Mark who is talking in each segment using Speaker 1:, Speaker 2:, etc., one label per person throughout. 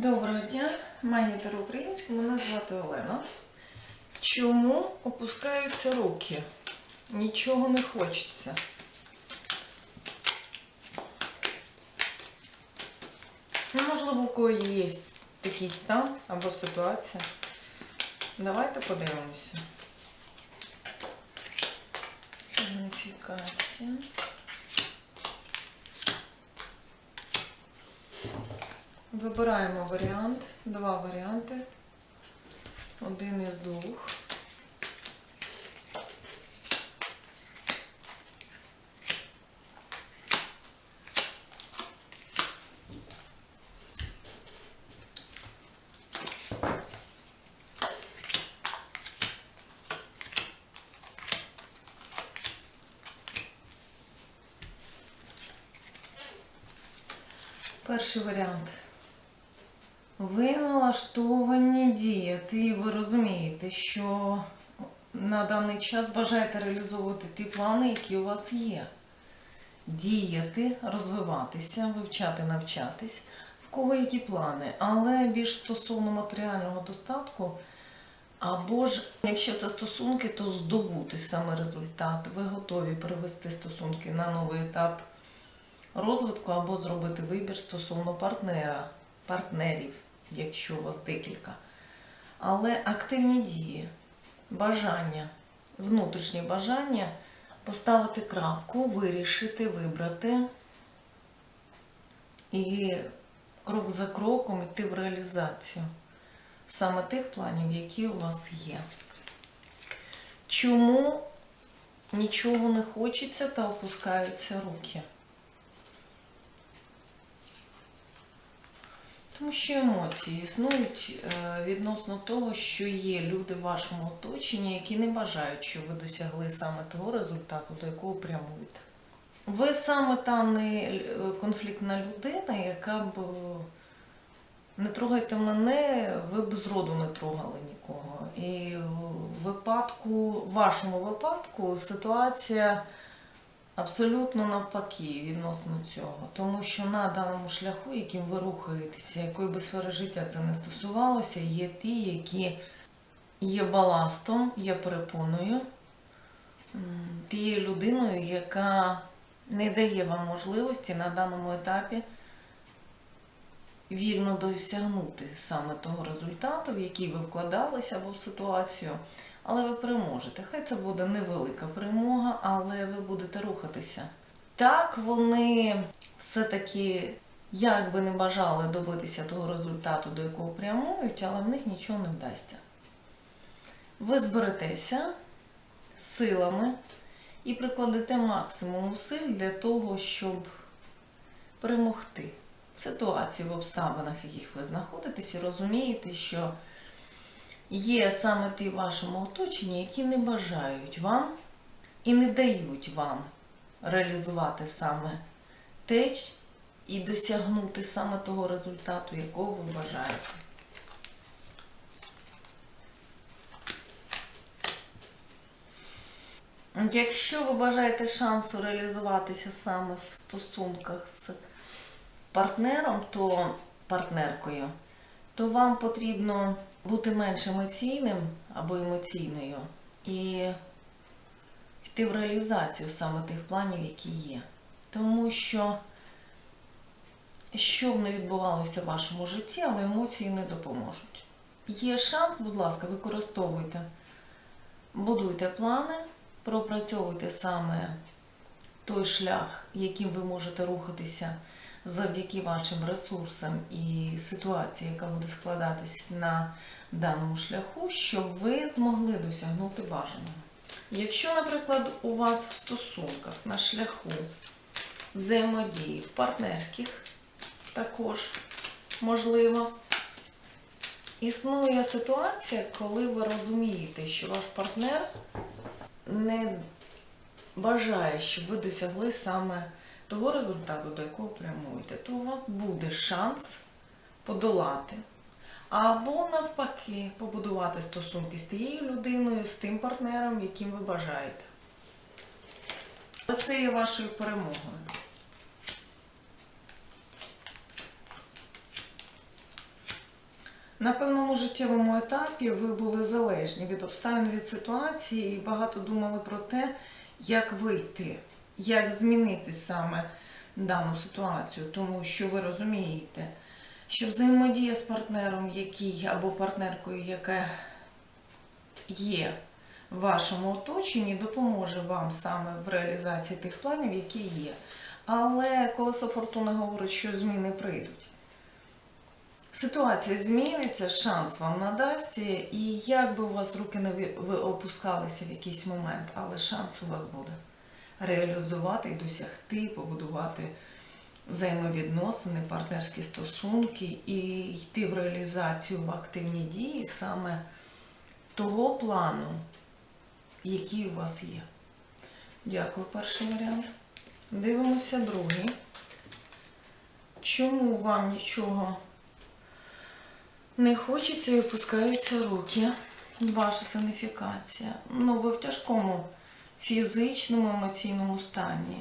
Speaker 1: Доброго дня, магітер український, мене звати Олена. Чому опускаються руки? Нічого не хочеться. Ну, можливо, у кого є такий стан або ситуація. Давайте подивимося. Сигніфікація. Вибираємо варіант, два варіанти. Один із двох. Перший варіант. Ви налаштовані діяти, і ви розумієте, що на даний час бажаєте реалізовувати ті плани, які у вас є. Діяти, розвиватися, вивчати, навчатись. В кого які плани, але більш стосовно матеріального достатку. Або ж, якщо це стосунки, то здобути саме результат. Ви готові перевести стосунки на новий етап розвитку або зробити вибір стосовно партнера, партнерів, якщо у вас декілька. Але активні дії, бажання, внутрішнє бажання поставити крапку, вирішити, вибрати і крок за кроком йти в реалізацію саме тих планів, які у вас є. Чому нічого не хочеться та опускаються руки? Тому що емоції існують е, відносно того, що є люди в вашому оточенні, які не бажають, щоб ви досягли саме того результату, до якого прямуєте. Ви саме та не е, конфліктна людина, яка б е, не трогайте мене, ви б зроду не трогали нікого. І в випадку, в вашому випадку ситуація абсолютно навпаки відносно цього. Тому що на даному шляху, яким ви рухаєтеся, якої би сфери життя це не стосувалося, є ті, які є баластом, є перепоною, тією людиною, яка не дає вам можливості на даному етапі вільно досягнути саме того результату, в який ви вкладалися або в ситуацію, але ви переможете. Хай це буде невелика перемога, але ви будете рухатися. Так, вони все-таки, як би не бажали добитися того результату, до якого прямують, але в них нічого не вдасться. Ви зберетеся силами і прикладете максимум зусиль для того, щоб перемогти в ситуації, в обставинах, в яких ви знаходитесь, і розумієте, що є саме ті в вашому оточенні, які не бажають вам і не дають вам реалізувати саме те і досягнути саме того результату, якого ви бажаєте. Якщо ви бажаєте шансу реалізуватися саме в стосунках з партнером, то партнеркою, то вам потрібно бути менш емоційним або емоційною і йти в реалізацію саме тих планів, які є. Тому що, що б не відбувалося в вашому житті, але емоції не допоможуть. Є шанс, будь ласка, використовуйте, будуйте плани, пропрацьовуйте саме той шлях, яким ви можете рухатися завдяки вашим ресурсам і ситуації, яка буде складатись на даному шляху, щоб ви змогли досягнути бажаного. Якщо, наприклад, у вас в стосунках на шляху взаємодії, в партнерських також можливо, існує ситуація, коли ви розумієте, що ваш партнер не бажає, щоб ви досягли саме того результату, до якого прямуєте, то у вас буде шанс подолати. Або навпаки, побудувати стосунки з тією людиною, з тим партнером, яким ви бажаєте. Це є вашою перемогою. На певному життєвому етапі ви були залежні від обставин від ситуації і багато думали про те, як вийти, як змінити саме дану ситуацію, тому що ви розумієте, що взаємодія з партнером, який або партнеркою, яка є в вашому оточенні, допоможе вам саме в реалізації тих планів, які є. Але колесо фортуни говорить, що зміни прийдуть. Ситуація зміниться, шанс вам надасться, і як би у вас руки не опускалися в якийсь момент, але шанс у вас буде реалізувати і досягти, побудувати взаємовідносини, партнерські стосунки і йти в реалізацію в активні дії саме того плану, який у вас є. Дякую, перший варіант. Дивимося другий. Чому вам нічого не хочеться і опускаються руки? Ваша санифікація. Ну, ви в тяжкому фізичному, емоційному стані.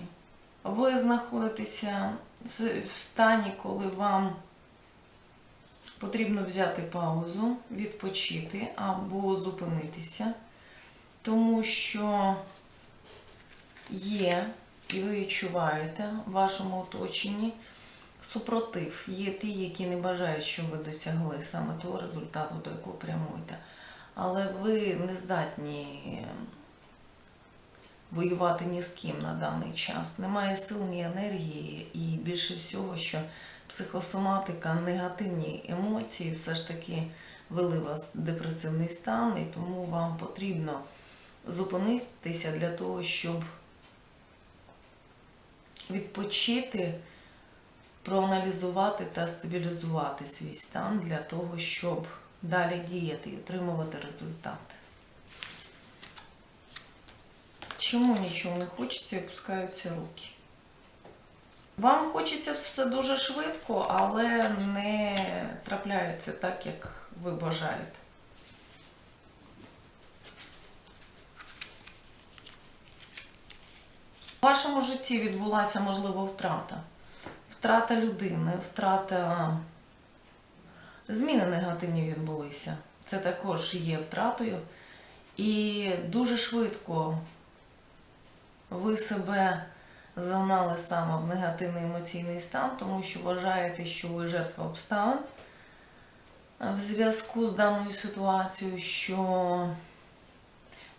Speaker 1: Ви знаходитеся в стані, коли вам потрібно взяти паузу, відпочити або зупинитися, тому що є, і ви відчуваєте в вашому оточенні супротив. Є ті, які не бажають, щоб ви досягли саме того результату, до якого прямуєте. Але ви не здатні воювати ні з ким на даний час. Немає сил, ні енергії, і більше всього, що психосоматика, негативні емоції все ж таки вели вас в депресивний стан, і тому вам потрібно зупинитися для того, щоб відпочити, проаналізувати та стабілізувати свій стан для того, щоб далі діяти і отримувати результати. Чому нічого не хочеться і опускаються руки? Вам хочеться все дуже швидко, але не трапляється так, як ви бажаєте. В вашому житті відбулася, можливо, втрата. Втрата людини, втрата зміни негативні відбулися. Це також є втратою. І дуже швидко ви себе загнали саме в негативний емоційний стан, тому що вважаєте, що ви жертва обставин. В зв'язку з даною ситуацією, що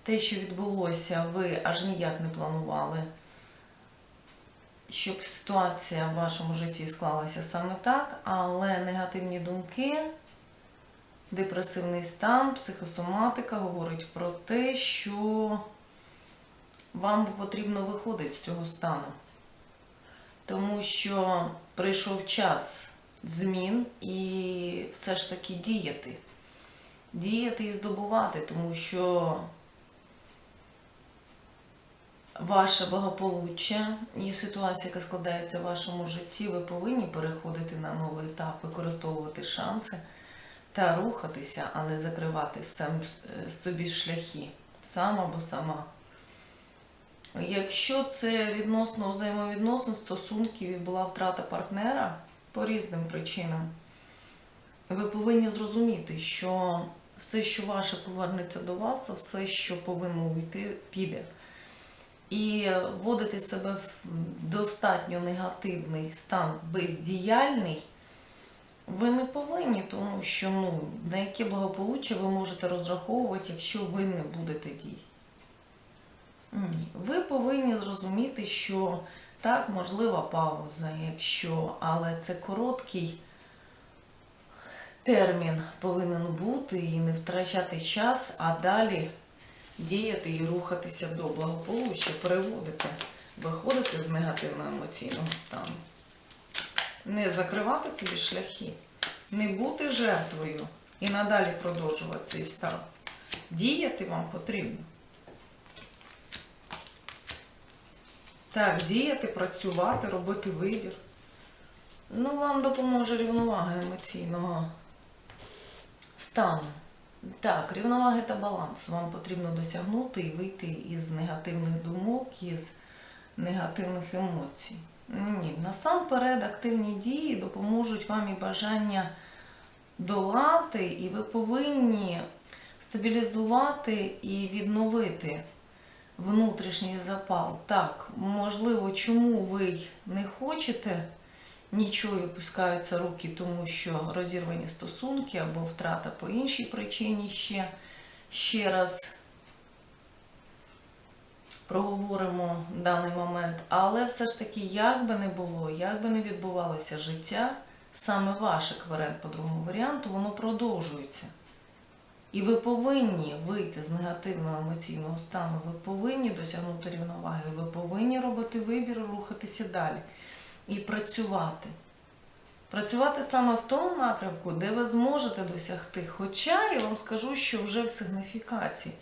Speaker 1: те, що відбулося, ви аж ніяк не планували, щоб ситуація в вашому житті склалася саме так, але негативні думки, депресивний стан, психосоматика говорить про те, що вам потрібно виходити з цього стану. Тому що прийшов час змін і все ж таки діяти. Діяти і здобувати, тому що ваше благополуччя і ситуація, яка складається в вашому житті, ви повинні переходити на новий етап, використовувати шанси та рухатися, а не закривати сам собі шляхи сам або сама. Якщо це відносно взаємовідносин, стосунків і була втрата партнера по різним причинам, ви повинні зрозуміти, що все, що ваше повернеться до вас, а все, що повинно уйти, піде. І вводити себе в достатньо негативний стан бездіяльний, ви не повинні, тому що ну, на яке благополуччя ви можете розраховувати, якщо ви не будете діяти. Ви повинні зрозуміти, що так, можлива пауза, якщо, але це короткий термін повинен бути і не втрачати час, а далі діяти і рухатися до благополуччя, переводити, виходити з негативного емоційного стану. Не закривати собі шляхи, не бути жертвою і надалі продовжувати цей стан. Діяти вам потрібно. Так, діяти, працювати, робити вибір. Ну, вам допоможе рівновага емоційного стану. Так, рівноваги та баланс вам потрібно досягнути і вийти із негативних думок, із негативних емоцій. Ні, насамперед активні дії допоможуть вам і бажання долати, і ви повинні стабілізувати і відновити внутрішній запал. Так, можливо, чому ви не хочете нічого і опускаються руки, тому що розірвані стосунки або втрата по іншій причині ще, ще раз проговоримо даний момент. Але все ж таки, як би не було, як би не відбувалося життя, саме ваш екварент по другому варіанту, воно продовжується. І ви повинні вийти з негативного емоційного стану, ви повинні досягнути рівноваги, ви повинні робити вибір рухатися далі. І працювати. Працювати саме в тому напрямку, де ви зможете досягти. Хоча я вам скажу, що вже в сигніфікації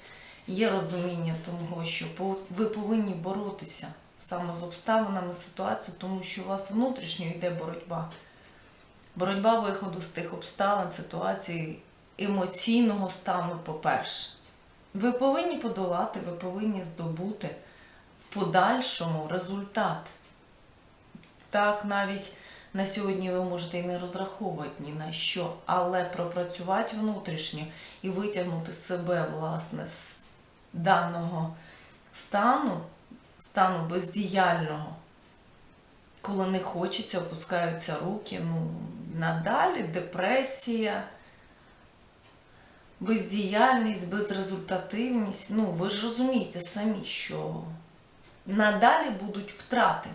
Speaker 1: є розуміння того, що ви повинні боротися саме з обставинами ситуації, тому що у вас внутрішньо йде боротьба. Боротьба виходу з тих обставин, ситуацій, емоційного стану, по-перше. Ви повинні подолати, ви повинні здобути в подальшому результат. Так, навіть на сьогодні ви можете і не розраховувати ні на що, але пропрацювати внутрішньо і витягнути себе, власне, з даного стану, стану бездіяльного, коли не хочеться, опускаються руки, ну, надалі депресія, бездіяльність, безрезультативність. Ну, ви ж розумієте самі, що надалі будуть втрати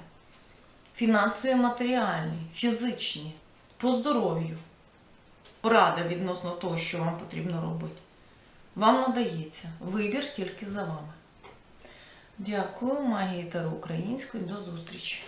Speaker 1: фінансові, матеріальні, фізичні, по здоров'ю. Порада відносно того, що вам потрібно робити. Вам надається вибір тільки за вами. Дякую, магії Таро української. До зустрічі!